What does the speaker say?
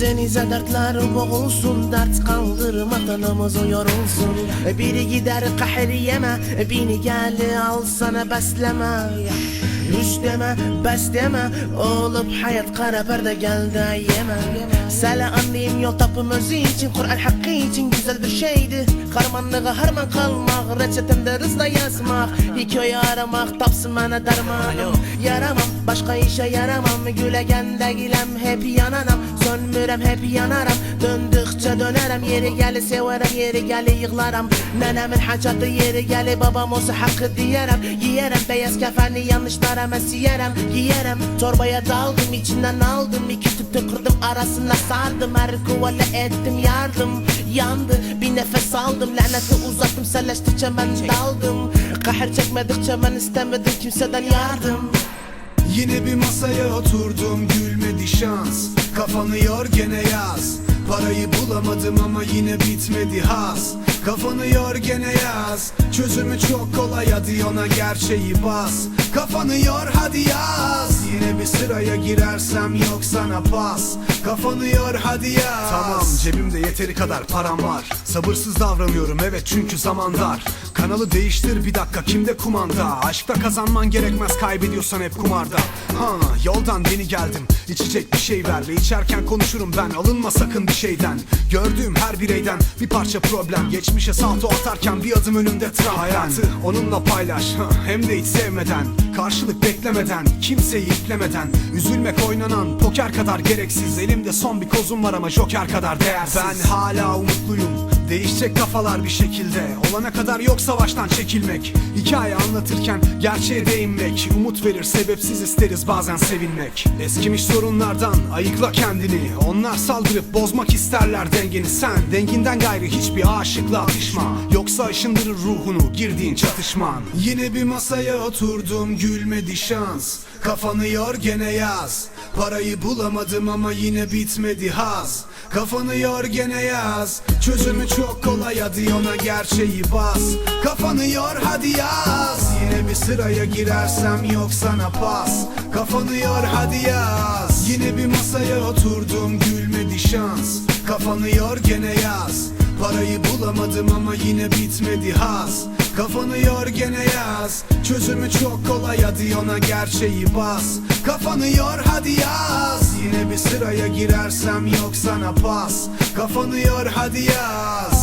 Denize dertler boğulsun Dert kaldırmaktan namaz yorulsun. Biri gider kahriyeme Bini gel al sana besleme Üç deme, bes deme. Olup hayat kara perde geldi yeme. Sala anlayayım yol tapım özü için Kur'an hakkı için güzel bir şeydi. Karmanlığı harman kalmak Reçetemde rızla yazmak. Hikaye aramak Tapsın bana dermanım. Yaramam başka işe yaramam. Gülegende gilem hep yananam. Sönmürem hep yanarım. Döndükçe dönerim Yeri geli severim yeri geli yıklarım. Nenemin hacatı yeri geli Babam olsa hakkı diyerim Giyerim beyaz kefeni yanlışlara mesiyerem Giyerim. Torbaya daldım içinden aldım. İki tüpte kırdım arasına sardım. Her kuvvele ettim yardım. Yandı bir nefes aldım. Laneti uzattım selleştikçe ben daldım. Kahır çekmedikçe ben istemedim kimseden yardım. Yine bir masaya oturdum gülmedi şans. Kafanı yor gene yaz. Parayı bulamadım ama yine bitmedi has Kafanı yor gene yaz. Çözümü çok kolay hadi ona gerçeği bas. Kafanı yor hadi yaz Yine bir sıraya girersem yok sana pas. Kafanı yor hadi yaz. Tamam cebimde yeteri kadar param var. Sabırsız davranıyorum evet çünkü zaman dar. Kanalı değiştir bir dakika kimde kumanda? Aşkta kazanman gerekmez kaybediyorsan hep kumarda. Ha yoldan yeni geldim. İçecek bir şey ver ve içerken konuşurum ben. Alınma sakın bir şeyden. Gördüğüm her bireyden bir parça problem. Geçmişe salto atarken bir adım önümde Trump Hayatı onunla paylaş. Hem de hiç sevmeden Karşılık beklemeden. Kimseyi iplemeden Üzülmek oynanan poker kadar gereksiz. Elimde son bir kozum var ama joker kadar değersiz. Ben hala umutluyum Değişecek kafalar bir şekilde. Olana kadar yok savaştan çekilmek. Hikaye anlatırken gerçeğe değinmek. Umut verir sebepsiz isteriz bazen sevinmek. Eskimiş sorunlardan ayıkla kendini. Onlar saldırıp bozmak isterler dengeni. Sen denginden gayrı hiçbir aşıkla atışma Yoksa aşındırır ruhunu girdiğin çatışman. Yine bir masaya oturdum gülmedi şans. Kafanı yor gene yaz. Parayı bulamadım ama yine bitmedi haz Kafanı yor gene yaz. Çözümü çok kolay hadi ona gerçeği bas. Kafanı yor hadi yaz. Yine bir sıraya girersem yok sana pas. Kafanı yor hadi yaz. Yine bir masaya oturdum gülmedi şans. Kafanı yor gene yaz Parayı bulamadım ama yine bitmedi haz. Kafanı yor gene yaz. Çözümü çok kolay hadi ona gerçeği bas. Kafanı yor hadi yaz. Yine bir sıraya girersem yok sana pas. Kafanı yor hadi yaz